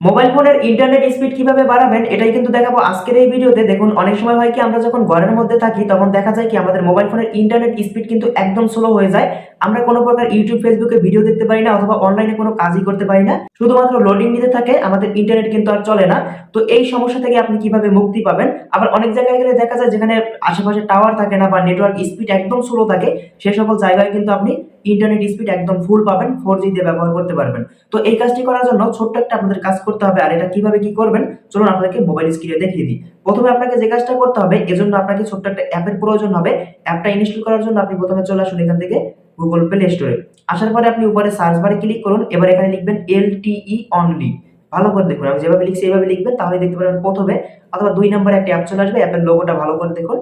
Mobile ফোনের internet speed কীভাবে বাড়াবেন, এটাই কিন্তু দেখাবো আজকের এই ভিডিওতে। দেখুন, অনেক সময় হয় কি, আমরা যখন ঘরের মধ্যে থাকি, তখন দেখা যায় কি, আমাদের মোবাইল ফোনের ইন্টারনেট স্পিড কিন্তু একদম স্লো হয়ে যায়। আমরা কোনো প্রকার ইউটিউব, ফেসবুকে ভিডিও দেখতে পারি না, অথবা অনলাইনে কোনো কাজই করতে পারি না। শুধুমাত্র লোডিং নিতে থাকে, আমাদের ইন্টারনেট কিন্তু আর চলে না। তো এই সমস্যা থেকে আপনি কীভাবে মুক্তি পাবেন? আবার অনেক জায়গায় গেলে দেখা যায়, যেখানে আশেপাশে টাওয়ার থাকে না বা নেটওয়ার্ক স্পিড একদম স্লো থাকে, সে সকল জায়গায় কিন্তু আপনি ইন্টারনেট স্পিড একদম ফুল পাবেন ফোর জি দিয়ে ব্যবহার করতে পারবেন। তো এই কাজটি করার জন্য ছোট্ট একটা আপনাদের কাজ করতে হবে, আর এটা কীভাবে কি করবেন, চলুন আপনাদেরকে মোবাইল স্ক্রিনে দেখিয়ে দিই। প্রথমে আপনাকে যে কাজটা করতে হবে, এজন্য আপনাকে ছোট্ট একটা অ্যাপের প্রয়োজন হবে। অ্যাপটা ইনস্টল করার জন্য আপনি প্রথমে চলে আসুন এখান থেকে গুগল প্লে স্টোরে আসার পরে আপনি উপরে সার্চ বারে ক্লিক করুন, এবার এখানে লিখবেন এল টিই অনলি ভালো করে দেখুন, আমি যেভাবে লিখছি, এইভাবে লিখবেন তাহলে দেখতে পারবেন প্রথমে অথবা দুই নম্বরে একটা অ্যাপ চলে আসবে অ্যাপের লোগোটা ভালো করে দেখুন।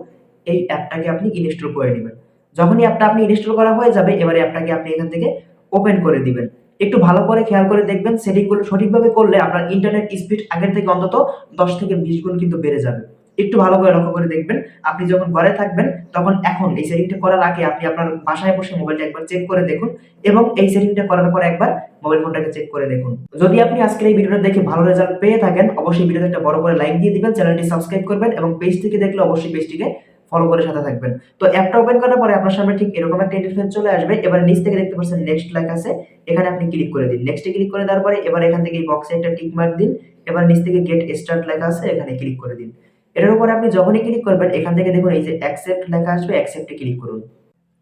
এই অ্যাপটাকে আপনি ইনস্টল করে নেবেন। যখনই অ্যাপটা আপনি ইনস্টল করা হয়ে যাবে, এবারে অ্যাপটাকে আপনি এখান থেকে ওপেন করে দিবেন। একটু ভালো করে খেয়াল করে দেখবেন সেটিংগুলো সঠিকভাবে করলে আপনার ইন্টারনেট স্পিড আগের থেকে অন্তত দশ থেকে বিশ গুণ কিন্তু বেড়ে যাবে। একটু ভালো করে লক্ষ্য করে দেখবেন, আপনি যখন ঘরে থাকবেন, তখন এখন এই সেটিংটা করার আগে আপনি আপনার বাসায় বসে মোবাইলটা একবার চেক করে দেখুন এবং এই সেটিংটা করার পর একবার মোবাইল ফোনটাকে চেক করে দেখুন। যদি আপনি আজকের এই ভিডিওটা দেখে ভালো রেজাল্ট পেয়ে থাকেন, অবশ্যই ভিডিওতে একটা বড় করে লাইক দিয়ে দিবেন চ্যানেলটি সাবস্ক্রাইব করবেন এবং পেজ থেকে দেখলে অবশ্যই পেজটিকে ফলো করে সাথে থাকবেন। তো অ্যাপটা ওপেন করার পরে আপনার সামনে ঠিক এরকম একটা ইন্টারফেস চলে আসবে। এবার নিচ থেকে দেখতে পাচ্ছেন নেক্সট লেখা আছে। এখানে আপনি ক্লিক করে দিন। নেক্সটে ক্লিক করে দেওয়ার পরে এবার এখান থেকে এই বক্সে একটা টিক মার্ক দিন। এবার নিচ থেকে গেট স্টার্ট লেখা আছে, এখানে ক্লিক করে দিন। এটার উপরে আপনি যখনই ক্লিক করবেন, এখান থেকে দেখুন এই যে অ্যাকসেপ্ট লেখা আসবে অ্যাকসেপ্টে ক্লিক করুন।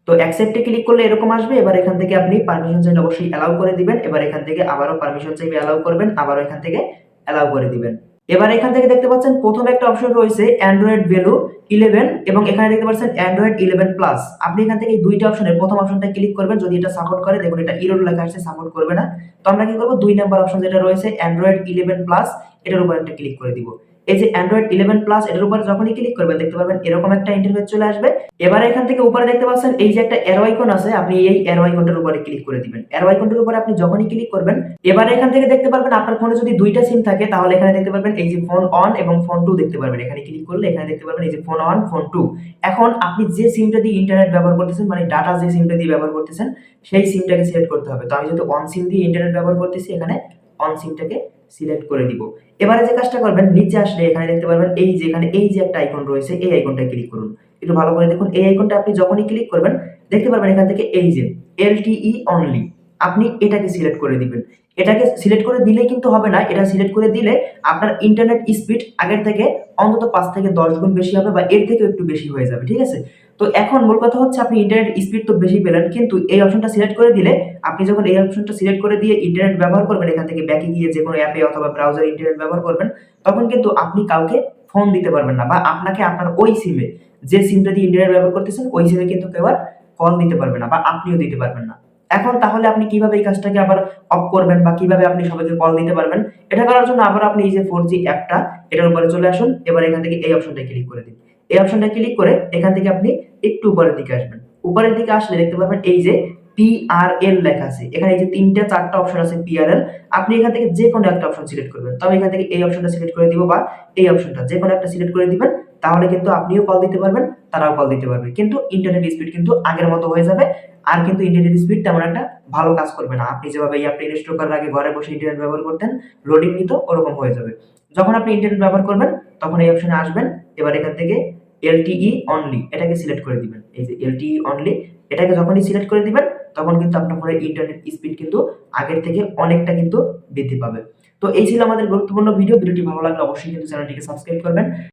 তো অ্যাকসেপ্টে ক্লিক করলে এরকম আসবে। এবার এখান থেকে আপনি পারমিশন চাইলে অবশ্যই অ্যালাউ করে দিবেন। এবার এখান থেকে আবারও পারমিশন চাইবে অ্যালাউ করবেন, আবারও এখান থেকে অ্যালাউ করে দিবেন। এবার এখান থেকে দেখতে পাচ্ছেন প্রথম একটা অপশন রয়েছে অ্যান্ড্রয়েড ভ্যালু ইলেভেন এবং এখানে দেখতে পাচ্ছেন অ্যান্ড্রয়েড ইলেভেন প্লাস আপনি এখান থেকে দুইটা অপশনের প্রথম অপশনটা ক্লিক করবেন। যদি এটা সাপোর্ট করে, দেখুন এটা ইরোড লেখা আসছে সাপোর্ট করবে না। তো আমরা কি করব? দুই নাম্বার অপশন যেটা রয়েছে অ্যান্ড্রয়েড ইলেভেন প্লাস এটার উপর একটা ক্লিক করে দিব। এই যে অ্যান্ড্রয়েড ইলেভেন প্লাস এটার উপর যখনই ক্লিক করবেন দেখতে পাবেন এরকম একটা ইন্টারফেস চলে আসবে। এবার এখান থেকে উপরে দেখতে পাচ্ছেন, এই যে একটা অ্যারো আইকন আছে, আপনি এই অ্যারো আইকনটার উপরে ক্লিক করে দিবেন। অ্যারো আইকনটার উপরে আপনি যখনই ক্লিক করবেন, এবার এখান থেকে দেখতে পারবেন আপনার ফোনে যদি দুইটা সিম থাকে, তাহলে এখানে দেখতে পারবেন এই যে ফোন অন এবং ফোন টু দেখতে পারবেন। এখানে ক্লিক করলে এখানে দেখতে পারবেন এই যে ফোন অন ফোন টু এখন আপনি যে সিমটা দিয়ে ইন্টারনেট ব্যবহার করতেছেন মানে ডাটা যে সিমটা দিয়ে ব্যবহার করতেছেন, সেই সিমটাকে সিলেক্ট করতে হবে। তো আমি যেহেতু অন সিম দিয়ে ইন্টারনেট ব্যবহার করতেছি, এখানে অন সিমটাকে সিলেক্ট করে দিব। এবারে যে কাজটা করবেন, নিচে আসলে এখানে দেখতে পারবেন এই যে এখানে এই যে একটা আইকন রয়েছে, এই আইকনটা ক্লিক করুন। একটু ভালো করে দেখুন, এই আইকনটা আপনি যখনই ক্লিক করবেন, দেখতে পারবেন এখান থেকে এই যে এলটিই অনলি আপনি এটাকে সিলেক্ট করে দিবেন। এটাকে সিলেক্ট করে দিলে কিন্তু হবে না, এটা সিলেক্ট করে দিলে আপনার ইন্টারনেট স্পিড আগের থেকে অন্তত পাঁচ থেকে দশ গুণ বেশি হবে বা এর থেকে একটু বেশি হয়ে যাবে, ঠিক আছে? তো এখন মূল কথা হচ্ছে আপনি ইন্টারনেট স্পিড তো বেশি পেলেন, কিন্তু এই অপশনটা সিলেক্ট করে দিলে আপনি যখন এই অপশনটা সিলেক্ট করে দিয়ে ইন্টারনেট ব্যবহার করবেন, এখান থেকে ব্যাকে গিয়ে যে কোনো অ্যাপে অথবা ব্রাউজার ইন্টারনেট ব্যবহার করবেন, তখন কিন্তু আপনি কাউকে ফোন দিতে পারবেন না বা আপনাকে আপনার ওই সিমে যে সিমটা দিয়ে ইন্টারনেট ব্যবহার করতেছেন, ওই সিমে কিন্তু কেউ আর কল দিতে পারবে না বা আপনিও দিতে পারবেন না। এখন তাহলে আপনি কীভাবে এই কাজটাকে আবার অফ করবেন বা কীভাবে আপনি সবাইকে কল দিতে পারবেন, এটা করার জন্য আবার আপনি এই যে ফোর জি অ্যাপটা এটার উপরে চলে আসুন, এবার এখান থেকে এই অপশনটা ক্লিক করে দিন। এই অপশনটা ক্লিক করে এখান থেকে আপনি একটু উপরের দিকে আসবেন। উপরের দিকে আসলে দেখতে পাবেন এই যে পিআরএল লেখা আছে। এখানে এই যে তিনটা, চারটা অপশন আছে পিআরএল আপনি এখান থেকে যে কোনো একটা অপশন সিলেক্ট করবেন। তবে এখান থেকে এই অপশনটা সিলেক্ট করে দিব বা এই অপশনটা যে কোনো একটা সিলেক্ট করে দিবেন, তাহলে কিন্তু আপনিও কল দিতে পারবেন, তারাও কল দিতে পারবে। কিন্তু ইন্টারনেট স্পিড কিন্তু আগের মতো হয়ে যাবে, আর কিন্তু ইন্টারনেট স্পিড তেমন একটা ভালো কাজ করবে না। আপনি যেভাবে এই অ্যাপটা ইনস্টল করার আগে ঘরে বসে ইন্টারনেট ব্যবহার করতেন লোডিং নিত, ওরকম হয়ে যাবে। যখন আপনি ইন্টারনেট ব্যবহার করবেন, তখন এই অপশনে আসবেন, এবার এখান থেকে এলটিই অনলি এটাকে সিলেক্ট করে দিবেন। এই যে এলটিই অনলি এটাকে যখনই সিলেক্ট করে দিবেন তখন কিন্তু আপনার ফোনের ইন্টারনেট স্পিড কিন্তু আগের থেকে অনেকটা কিন্তু বৃদ্ধি পাবে। তো এই ছিল আমাদের গুরুত্বপূর্ণ ভিডিও ভিডিওটি ভালো লাগলে অবশ্যই কিন্তু চ্যানেলটিকে সাবস্ক্রাইব করবেন।